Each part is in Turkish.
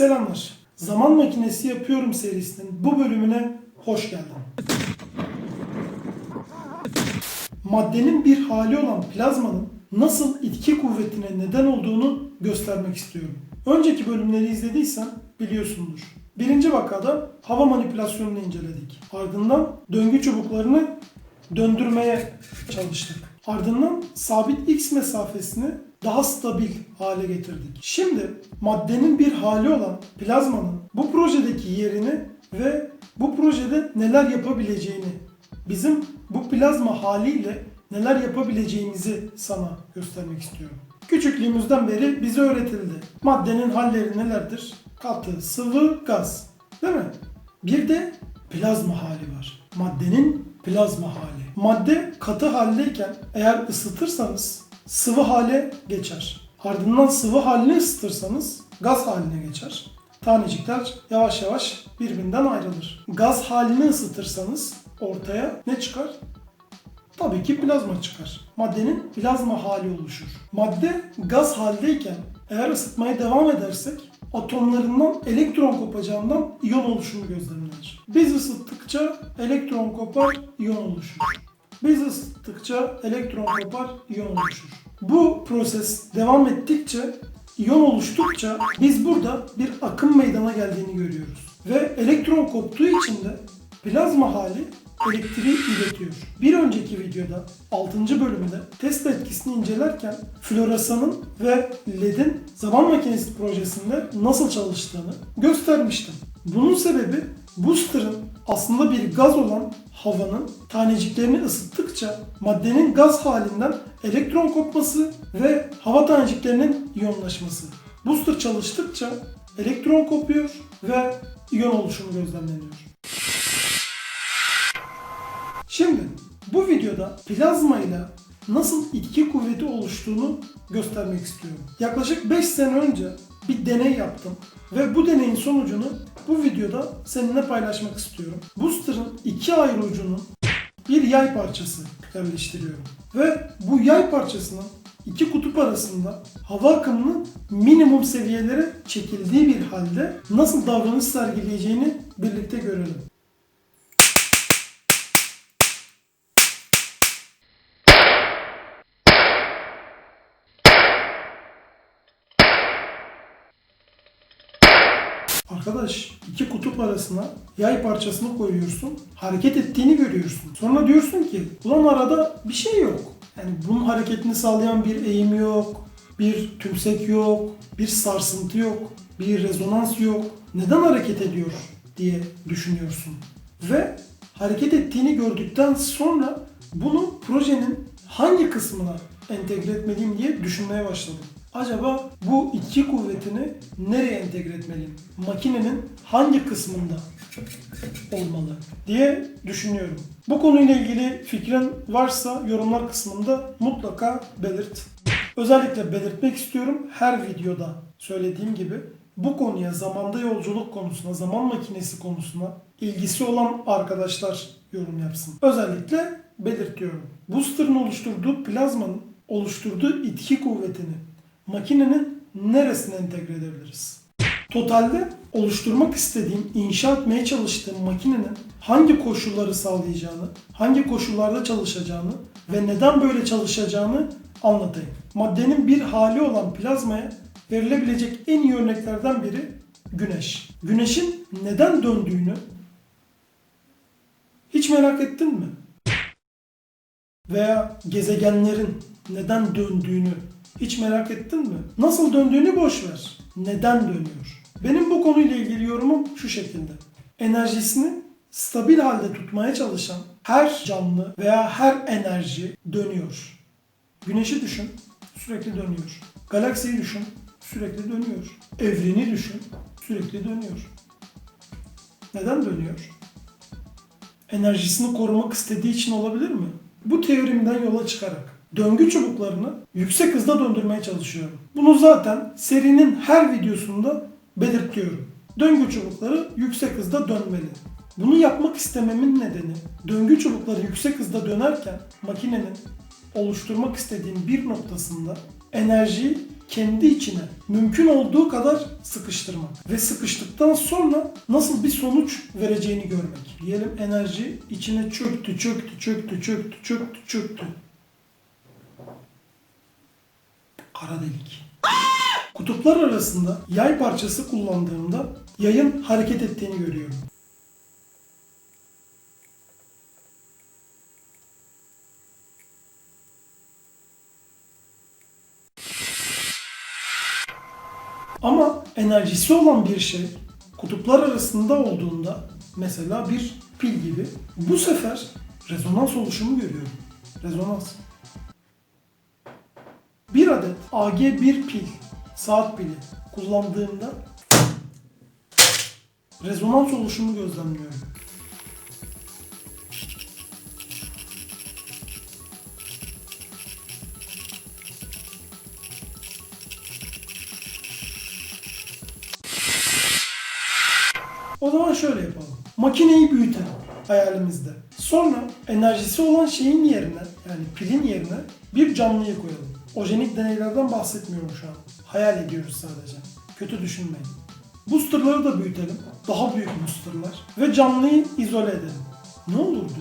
Selamlar. Zaman Makinesi Yapıyorum serisinin bu bölümüne hoş geldin. Maddenin bir hali olan plazmanın nasıl itki kuvvetine neden olduğunu göstermek istiyorum. Önceki bölümleri izlediysen biliyorsundur. Birinci vakada hava manipülasyonunu inceledik. Ardından döngü çubuklarını döndürmeye çalıştık. Ardından sabit x mesafesini daha stabil hale getirdik. Şimdi maddenin bir hali olan plazmanın bu projedeki yerini ve bu projede neler yapabileceğini, bizim bu plazma haliyle neler yapabileceğimizi sana göstermek istiyorum. Küçüklüğümüzden beri bize öğretildi. Maddenin halleri nelerdir? Katı, sıvı, gaz. Değil mi? Bir de plazma hali var. Maddenin plazma hali. Madde katı haldeyken eğer ısıtırsanız sıvı hale geçer. Ardından sıvı halini ısıtırsanız gaz haline geçer. Tanecikler yavaş yavaş birbirinden ayrılır. Gaz halini ısıtırsanız ortaya ne çıkar? Tabii ki plazma çıkar. Maddenin plazma hali oluşur. Madde gaz haldeyken eğer ısıtmaya devam edersek atomlarından elektron kopacağından iyon oluşumu gözlemlenir. Biz ısıttıkça elektron kopar, iyon oluşur. Biz ısıttıkça elektron kopar, iyon oluşur. Bu proses devam ettikçe, iyon oluştukça biz burada bir akım meydana geldiğini görüyoruz. Ve elektron koptuğu için de plazma hali elektriği iletiyor. Bir önceki videoda 6. bölümde test etkisini incelerken floresanın ve LED'in zaman makinesi projesinde nasıl çalıştığını göstermiştim. Bunun sebebi booster'ın aslında bir gaz olan havanın taneciklerini ısıttıkça maddenin gaz halinden elektron kopması ve hava taneciklerinin iyonlaşması. Booster çalıştıkça elektron kopuyor ve iyon oluşumu gözlemleniyor. Şimdi bu videoda plazma ile nasıl itki kuvveti oluştuğunu göstermek istiyorum. Yaklaşık 5 sene önce bir deney yaptım ve bu deneyin sonucunu bu videoda seninle paylaşmak istiyorum. Booster'ın iki ayrı ucunun bir yay parçası yerleştiriyorum. Ve bu yay parçasının iki kutup arasında hava akımının minimum seviyelere çekildiği bir halde nasıl davranış sergileyeceğini birlikte görelim. Arkadaş iki kutup arasına yay parçasını koyuyorsun. Hareket ettiğini görüyorsun. Sonra diyorsun ki ulan arada bir şey yok. Yani bunun hareketini sağlayan bir eğim yok. Bir tümsek yok. Bir sarsıntı yok. Bir rezonans yok. Neden hareket ediyor diye düşünüyorsun. Ve hareket ettiğini gördükten sonra bunu projenin hangi kısmına entegre etmeliyim diye düşünmeye başladım. Acaba bu iki kuvvetini nereye entegre etmeliyim? Makinenin hangi kısmında olmalı diye düşünüyorum. Bu konuyla ilgili fikrin varsa yorumlar kısmında mutlaka belirt. Özellikle belirtmek istiyorum her videoda söylediğim gibi bu konuya zamanda yolculuk konusuna, zaman makinesi konusuna ilgisi olan arkadaşlar yorum yapsın. Özellikle belirtiyorum. Booster'ın oluşturduğu plazmanın oluşturduğu itki kuvvetini makinenin neresine entegre edebiliriz? Totalde oluşturmak istediğim, inşa etmeye çalıştığım makinenin hangi koşulları sağlayacağını, hangi koşullarda çalışacağını ve neden böyle çalışacağını anlatayım. Maddenin bir hali olan plazmaya verilebilecek en iyi örneklerden biri güneş. Güneşin neden döndüğünü hiç merak ettin mi? Veya gezegenlerin neden döndüğünü hiç merak ettin mi? Nasıl döndüğünü boş ver. Neden dönüyor? Benim bu konuyla ilgili yorumum şu şekilde. Enerjisini stabil halde tutmaya çalışan her canlı veya her enerji dönüyor. Güneşi düşün, sürekli dönüyor. Galaksiyi düşün, sürekli dönüyor. Evreni düşün, sürekli dönüyor. Neden dönüyor? Enerjisini korumak istediği için olabilir mi? Bu teorimden yola çıkarak döngü çubuklarını yüksek hızda döndürmeye çalışıyorum. Bunu zaten serinin her videosunda belirtiyorum. Döngü çubukları yüksek hızda dönmeli. Bunu yapmak istememin nedeni döngü çubukları yüksek hızda dönerken makinenin oluşturmak istediğim bir noktasında enerjiyi kendi içine mümkün olduğu kadar sıkıştırmak ve sıkıştıktan sonra nasıl bir sonuç vereceğini görmek. Diyelim enerji içine çöktü, çöktü, çöktü, çöktü, çöktü, çöktü. Kara delik. Kutuplar arasında yay parçası kullandığımda yayın hareket ettiğini görüyorum. Ama enerjisi olan bir şey kutuplar arasında olduğunda mesela bir pil gibi bu sefer rezonans oluşumu görüyorum. Rezonans. Bir adet AG1 pil, saat pili kullandığımda rezonans oluşumu gözlemliyorum. O zaman şöyle yapalım. Makineyi büyütelim hayalimizde. Sonra enerjisi olan şeyin yerine yani pilin yerine bir canlıyı koyalım. Ojenik deneylerden bahsetmiyorum şu an. Hayal ediyoruz sadece. Kötü düşünmeyin. Boosterları da büyütelim. Daha büyük boosterlar. Ve canlıyı izole edelim. Ne olurdu?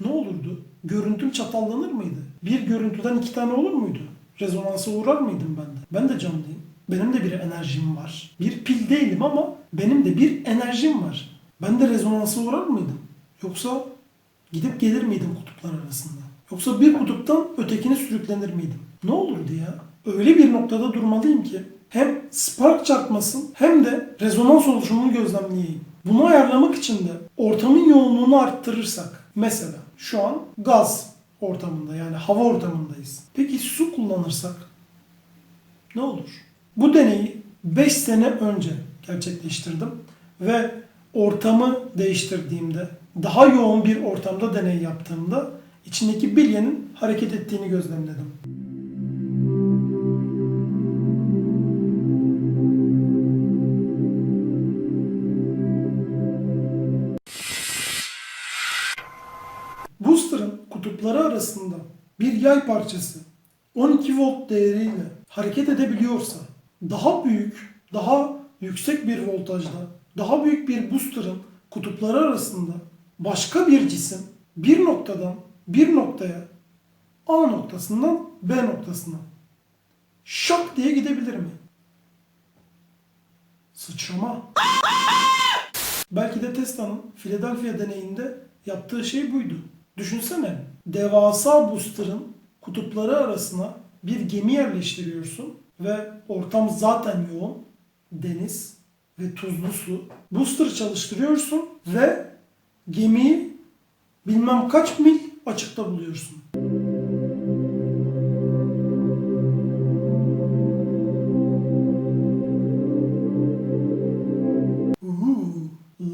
Ne olurdu? Görüntüm çatallanır mıydı? Bir görüntüden iki tane olur muydu? Rezonansa uğrar mıydım ben de? Ben de canlıyım. Benim de bir enerjim var. Bir pil değilim ama benim de bir enerjim var. Ben de rezonansa uğrar mıydım? Yoksa gidip gelir miydim kutuplar arasında? Yoksa bir kutuptan ötekine sürüklenir miydim? Ne olurdu ya? Öyle bir noktada durmalıyım ki hem spark çarpmasın hem de rezonans oluşumunu gözlemleyeyim. Bunu ayarlamak için de ortamın yoğunluğunu arttırırsak mesela şu an gaz ortamında yani hava ortamındayız. Peki su kullanırsak ne olur? Bu deneyi 5 sene önce gerçekleştirdim ve ortamı değiştirdiğimde, daha yoğun bir ortamda deney yaptığımda içindeki bilyenin hareket ettiğini gözlemledim. Booster'ın kutupları arasında bir yay parçası 12 volt değeriyle hareket edebiliyorsa daha büyük, daha yüksek bir voltajda, daha büyük bir booster'ın kutupları arasında başka bir cisim bir noktadan bir noktaya A noktasından B noktasına şak diye gidebilir mi? Sıçrama. Belki de Tesla'nın Philadelphia deneyinde yaptığı şey buydu. Düşünsene, devasa booster'ın kutupları arasına bir gemi yerleştiriyorsun ve ortam zaten yoğun, deniz ve tuzlu su. Booster çalıştırıyorsun ve gemiyi bilmem kaç mil açıkta buluyorsun.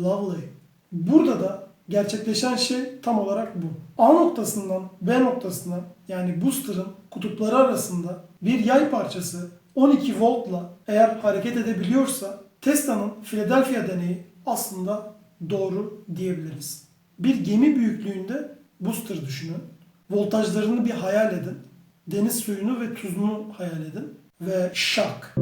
Lovely. Burada da gerçekleşen şey tam olarak bu. A noktasından B noktasına yani booster'ın kutupları arasında bir yay parçası 12 voltla eğer hareket edebiliyorsa Tesla'nın Philadelphia deneyi aslında doğru diyebiliriz. Bir gemi büyüklüğünde booster düşünün. Voltajlarını bir hayal edin. Deniz suyunu ve tuzunu hayal edin. Ve şak.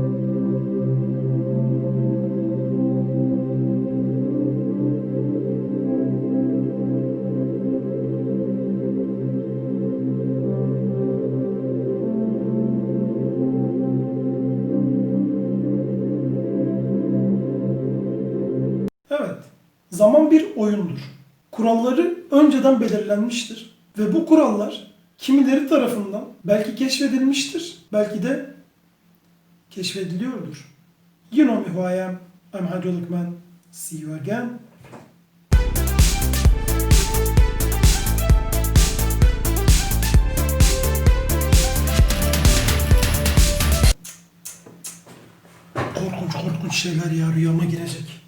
Evet, zaman bir oyundur. Kuralları önceden belirlenmiştir. Ve bu kurallar kimileri tarafından belki keşfedilmiştir, belki de keşfediliyordur. You know me who I am. I'm Hydraulic Man. See you again. Korkunç korkunç şeyler ya rüyama girecek.